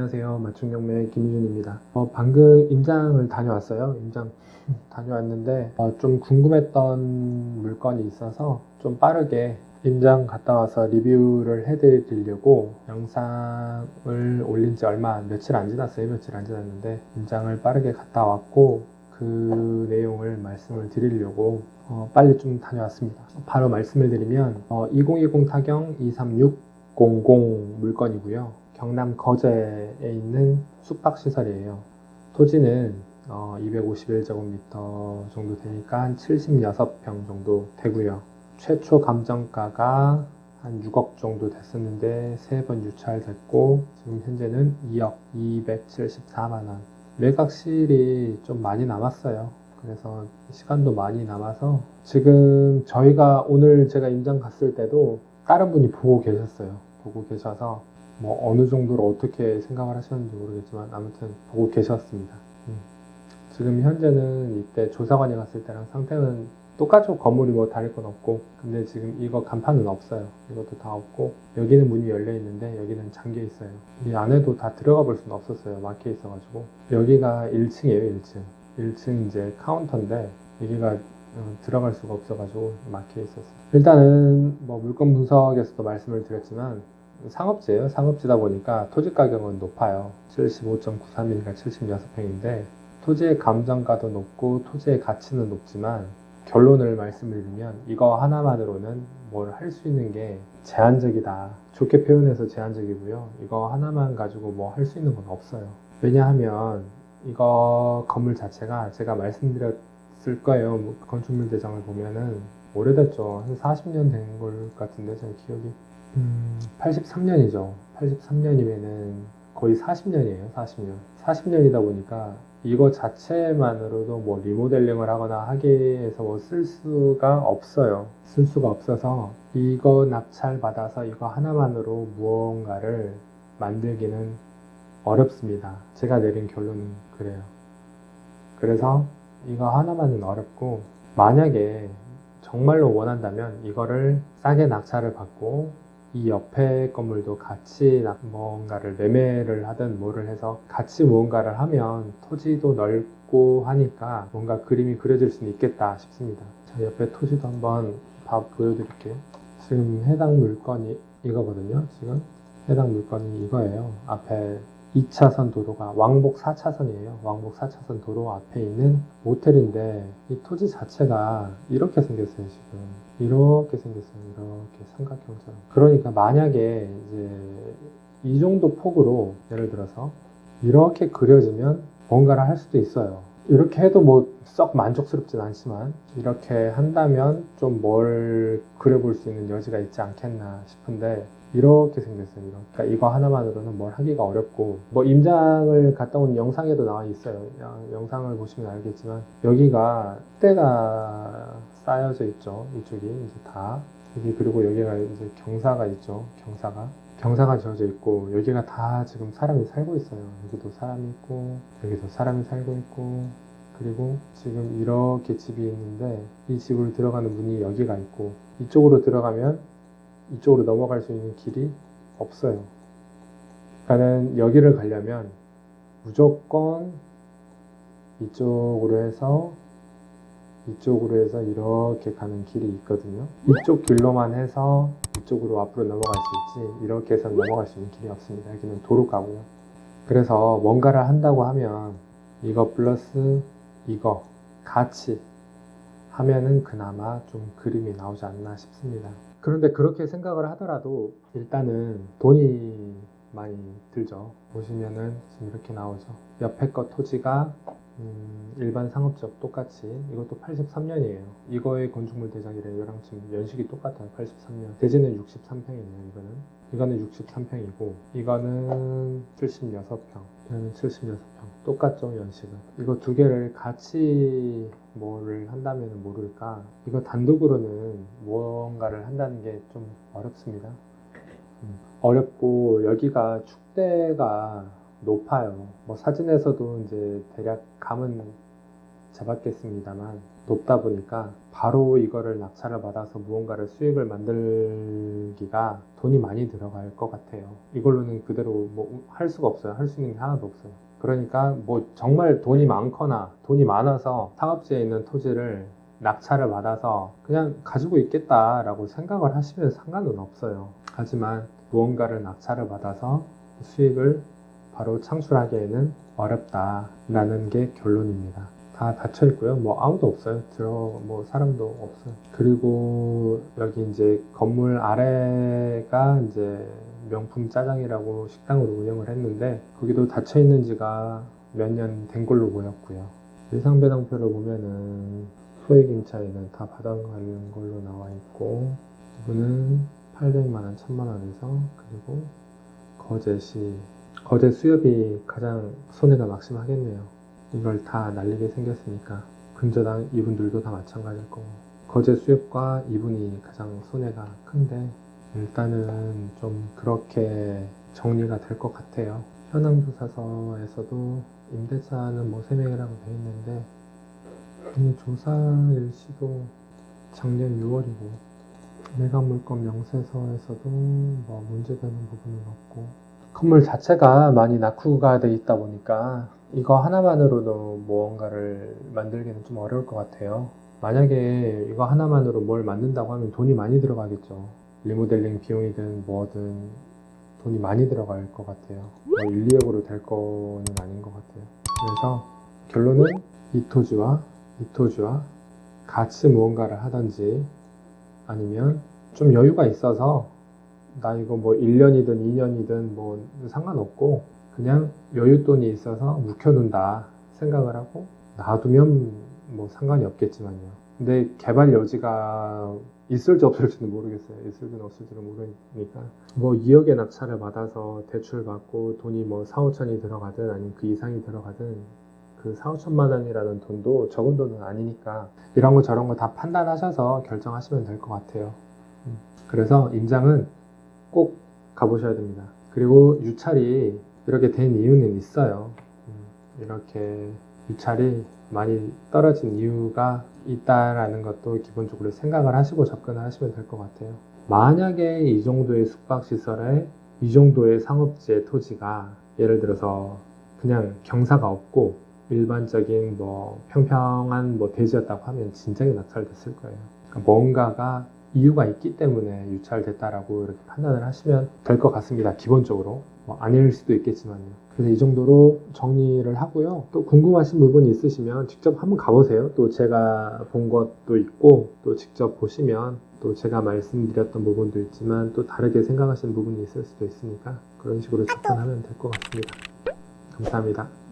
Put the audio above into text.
안녕하세요. 맞춤경매 김희준입니다. 어, 방금 임장을 다녀왔어요. 임장 다녀왔는데 어, 좀 궁금했던 물건이 있어서 좀 빠르게 임장 갔다 와서 리뷰를 해드리려고 영상을 올린 지 얼마 며칠 안 지났어요. 며칠 안 지났는데 임장을 빠르게 갔다 왔고 그 내용을 말씀을 드리려고 어, 빨리 좀 다녀왔습니다. 바로 말씀을 드리면 어, 2020 타경 23600 물건이고요. 경남 거제에 있는 숙박시설이에요. 토지는 어, 251제곱미터 정도 되니까 한 76평 정도 되고요. 최초 감정가가 한 6억 정도 됐었는데 세 번 유찰됐고 지금 현재는 2억 274만 원. 매각실이 좀 많이 남았어요. 그래서 시간도 많이 남아서 지금 저희가 오늘 제가 임장 갔을 때도 다른 분이 보고 계셨어요. 보고 계셔서 뭐 어느 정도로 어떻게 생각을 하셨는지 모르겠지만 아무튼 보고 계셨습니다. 음. 지금 현재는 이때 조사관이 갔을 때랑 상태는 똑같죠. 건물이 뭐 다를 건 없고. 근데 지금 이거 간판은 없어요. 이것도 다 없고. 여기는 문이 열려 있는데 여기는 잠겨 있어요. 이 안에도 다 들어가 볼 수는 없었어요. 막혀 있어가지고. 여기가 1층이에요. 1층. 1층 이제 카운터인데 여기가 어, 들어갈 수가 없어가지고 막혀 있었어요. 일단은 뭐 물건 분석에서도 말씀을 드렸지만 상업지예요. 상업지다 보니까 토지 가격은 높아요. 75.93이니까 76평인데 토지의 감정가도 높고 토지의 가치는 높지만 결론을 말씀드리면 이거 하나만으로는 뭘 할 수 있는 게 제한적이다. 좋게 표현해서 제한적이고요. 이거 하나만 가지고 뭐 할 수 있는 건 없어요. 왜냐하면 이거 건물 자체가 제가 말씀드렸을 거예요. 뭐 건축물 대장을 보면은 오래됐죠. 한 40년 된 걸 같은데 제 기억이. 음, 83년이죠. 83년이면은 거의 40년이에요. 40년. 40년이다 보니까 이거 자체만으로도 뭐 리모델링을 하거나 하기 위해서 뭐 쓸 수가 없어요. 쓸 수가 없어서 이거 낙찰 받아서 이거 하나만으로 무언가를 만들기는 어렵습니다. 제가 내린 결론은 그래요. 그래서 이거 하나만은 어렵고 만약에 정말로 원한다면 이거를 싸게 낙찰을 받고 이 옆에 건물도 같이 나- 뭔가를 매매를 하든 뭐를 해서 같이 무언가를 하면 토지도 넓고 하니까 뭔가 그림이 그려질 수는 있겠다 싶습니다. 자, 옆에 토지도 한번 봐 보여드릴게요. 지금 해당 물건이 이거거든요. 지금 해당 물건이 이거예요. 앞에 2차선 도로가 왕복 4차선이에요. 왕복 4차선 도로 앞에 있는 모텔인데 이 토지 자체가 이렇게 생겼어요, 지금. 이렇게 생겼어요. 이렇게 삼각형처럼. 그러니까 만약에 이제 이 정도 폭으로 예를 들어서 이렇게 그려지면 뭔가를 할 수도 있어요. 이렇게 해도 뭐 썩 만족스럽진 않지만 이렇게 한다면 좀 뭘 그려볼 수 있는 여지가 있지 않겠나 싶은데 이렇게 생겼어요. 이렇게. 그러니까 이거 하나만으로는 뭘 하기가 어렵고 뭐 임장을 갔다 온 영상에도 나와 있어요. 야, 영상을 보시면 알겠지만 여기가 때가 쌓여져 있죠. 이쪽이 이제 다 여기 그리고 여기가 이제 경사가 있죠. 경사가 경사가 지어져 있고 여기가 다 지금 사람이 살고 있어요. 여기도 사람이 있고 여기도 사람이 살고 있고 그리고 지금 이렇게 집이 있는데 이 집으로 들어가는 문이 여기가 있고 이쪽으로 들어가면 이쪽으로 넘어갈 수 있는 길이 없어요. 그러니까는 여기를 가려면 무조건 이쪽으로 해서 이쪽으로 해서 이렇게 가는 길이 있거든요. 이쪽 길로만 해서 이쪽으로 앞으로 넘어갈 수 있지 이렇게 해서 넘어갈 수 있는 길이 없습니다. 여기는 도로가고요. 그래서 뭔가를 한다고 하면 이거 플러스 이거 같이 하면은 그나마 좀 그림이 나오지 않나 싶습니다. 그런데 그렇게 생각을 하더라도 일단은 돈이 많이 들죠. 보시면은 지금 이렇게 나오죠. 옆에 거 토지가 음, 일반 상업지역 똑같이 이것도 83년이에요. 이거의 건축물 대장이랑 이거랑 지금 연식이 똑같아요. 83년. 대지는 63평이네요. 이거는. 이거는 63평이고 이거는 76평. 이거는 76평. 똑같죠 연식은. 이거 두 개를 같이 뭐를 한다면 모를까. 이거 단독으로는 무언가를 한다는 게 좀 어렵습니다. 음, 어렵고 여기가 축대가 높아요. 뭐 사진에서도 이제 대략 감은 잡았겠습니다만 높다 보니까 바로 이거를 낙찰을 받아서 무언가를 수익을 만들기가 돈이 많이 들어갈 것 같아요. 이걸로는 그대로 뭐 할 수가 없어요. 할 수 있는 게 하나도 없어요. 그러니까 뭐 정말 돈이 많거나 돈이 많아서 상업지에 있는 토지를 낙찰을 받아서 그냥 가지고 있겠다라고 생각을 하시면 상관은 없어요. 하지만 무언가를 낙찰을 받아서 수익을 바로 창출하기에는 어렵다라는 게 결론입니다. 다 닫혀 있고요. 뭐 아무도 없어요. 들어 뭐 사람도 없어요. 그리고 여기 이제 건물 아래가 이제 명품 짜장이라고 식당으로 운영을 했는데 거기도 닫혀 있는 지가 몇 년 된 걸로 보였고요. 예상 배당표를 보면은 소액 임차인은 다 받아가는 걸로 나와 있고 이분은 800만 원, 1000만 원에서 그리고 거제시 거제 수협이 가장 손해가 막심하겠네요. 이걸 다 날리게 생겼으니까 근저당 이분들도 다 마찬가지일 거고 거제 수협과 이분이 가장 손해가 큰데 일단은 좀 그렇게 정리가 될 것 같아요. 현황조사서에서도 임대차는 뭐 3명이라고 돼 있는데 이 조사 일시도 작년 6월이고 매각물건 명세서에서도 뭐 문제되는 부분은 없고 건물 자체가 많이 낙후가 돼 있다 보니까 이거 하나만으로도 무언가를 만들기는 좀 어려울 것 같아요. 만약에 이거 하나만으로 뭘 만든다고 하면 돈이 많이 들어가겠죠. 리모델링 비용이든 뭐든 돈이 많이 들어갈 것 같아요. 뭐 1, 2억으로 될 거는 아닌 것 같아요. 그래서 결론은 이토지와 이토지와 같이 무언가를 하든지 아니면 좀 여유가 있어서 나 이거 뭐 1년이든 2년이든 뭐 상관없고 그냥 여윳돈이 있어서 묵혀둔다 생각을 하고 놔두면 뭐 상관이 없겠지만요. 근데 개발 여지가 있을지 없을지는 모르겠어요. 있을지는 없을지는 모르니까. 뭐 2억의 낙찰을 받아서 대출 받고 돈이 뭐 4, 5천이 들어가든 아니면 그 이상이 들어가든 그 4, 5천만 원이라는 돈도 적은 돈은 아니니까 이런 거 저런 거 다 판단하셔서 결정하시면 될 것 같아요. 음. 그래서 임장은 꼭 가보셔야 됩니다. 그리고 유찰이 이렇게 된 이유는 있어요. 음, 이렇게 유찰이 많이 떨어진 이유가 있다라는 것도 기본적으로 생각을 하시고 접근을 하시면 될 것 같아요. 만약에 이 정도의 숙박시설에 이 정도의 상업지의 토지가 예를 들어서 그냥 경사가 없고 일반적인 뭐 평평한 뭐 대지였다고 하면 진작에 낙찰됐을 거예요. 그러니까 뭔가가 이유가 있기 때문에 유찰됐다라고 이렇게 판단을 하시면 될 것 같습니다. 기본적으로. 뭐 아닐 수도 있겠지만요. 그래서 이 정도로 정리를 하고요. 또 궁금하신 부분이 있으시면 직접 한번 가보세요. 또 제가 본 것도 있고 또 직접 보시면 또 제가 말씀드렸던 부분도 있지만 또 다르게 생각하시는 부분이 있을 수도 있으니까 그런 식으로 접근하면 될 것 같습니다. 감사합니다.